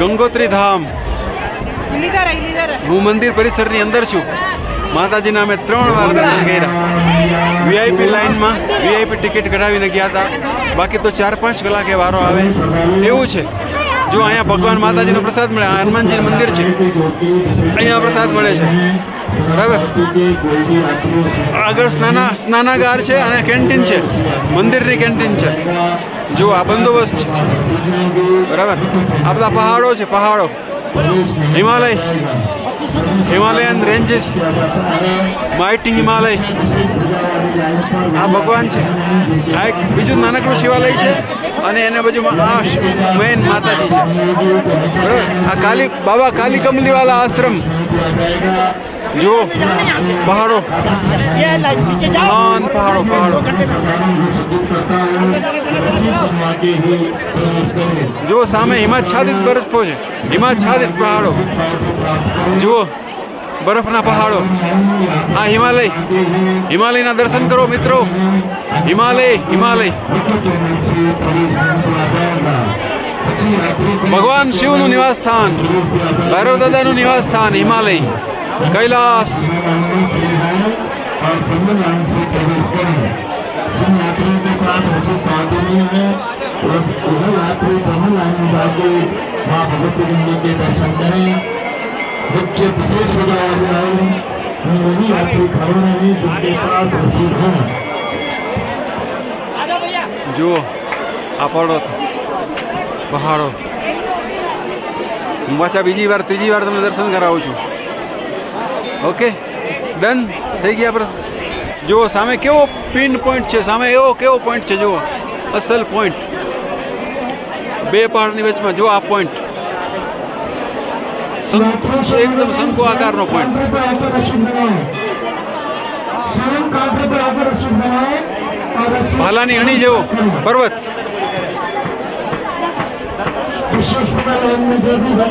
ગંગોત્રી ધામ. હું મંદિર પરિસરની અંદર છું. માતાજીના અમે ત્રણ વાર દર્શન કર્યા. વીઆઈપી લાઇનમાં વીઆઈપી ટિકિટ કઢાવીને ગયા હતા. બાકી તો ચાર પાંચ કલાકે વારો આવે. એવું છે. જો અહીંયા ભગવાન માતાજીનો પ્રસાદ મળે આ હનુમાનજી મંદિર છે. અહીંયા પ્રસાદ મળે છે. બરાબર? આગળ સ્નાના સ્નાનાગાર છે અને કેન્ટીન છે. મંદિરની કેન્ટીન છે. જો આ બંદોબસ્ત છે. બરાબર? આ બધા પહાડો છે, પહાડો. હિમાલય. હિમાલયન રેન્જીસ માઇટી હિમાલય આ ભગવાન છે. આ એક બીજું નાનકડું શિવાલય છે અને એને બાજુમાં આ મેન માતાજી છે. બરાબર? આ કાલી, બાબા કાલી કમલીવાલા આશ્રમ. જો પહાડો. મહાન પહાડો પહાડો. જુઓ, સામે હિમાચ્છાદિત બરફ પહોંચે. હિમાચ્છાદિત પહાડો. જુઓ, બરફના પહાડો. આ હિમાલય. હિમાલયના દર્શન કરો મિત્રો. હિમાલય હિમાલય. ભગવાન શિવનું નિવાસ સ્થાન ભૈરવ દાદાનું નિવાસ સ્થાન હિમાલય. કૈલાસ. और जंगल लाइन से प्रवेश करें जिन यात्रियों के पास रसीद पाते नहीं है और वह यात्री जंगल लाइन में जाके माँ भगवती गंगा के दर्शन करें बच्चे विशेष हो जाए और वही यात्री खड़े रहें जिनके पास रसीद है જુઓ આ પર્વત પહાડો હું પાછા બીજી વાર ત્રીજી વાર તમને દર્શન કરાવું છું ઓકે ડન થઈ ગયા પર જુઓ, સામે કેવો પિન પોઈન્ટ છે, સામે એવો કેવો પોઈન્ટ છે, જુઓ. અસલ પોઈન્ટ. બે પહાડની વચમાં, જુઓ આ પોઈન્ટ. એકદમ શંકુ આકારનો પોઈન્ટ. ભાલાની અણી જેવો, પર્વત.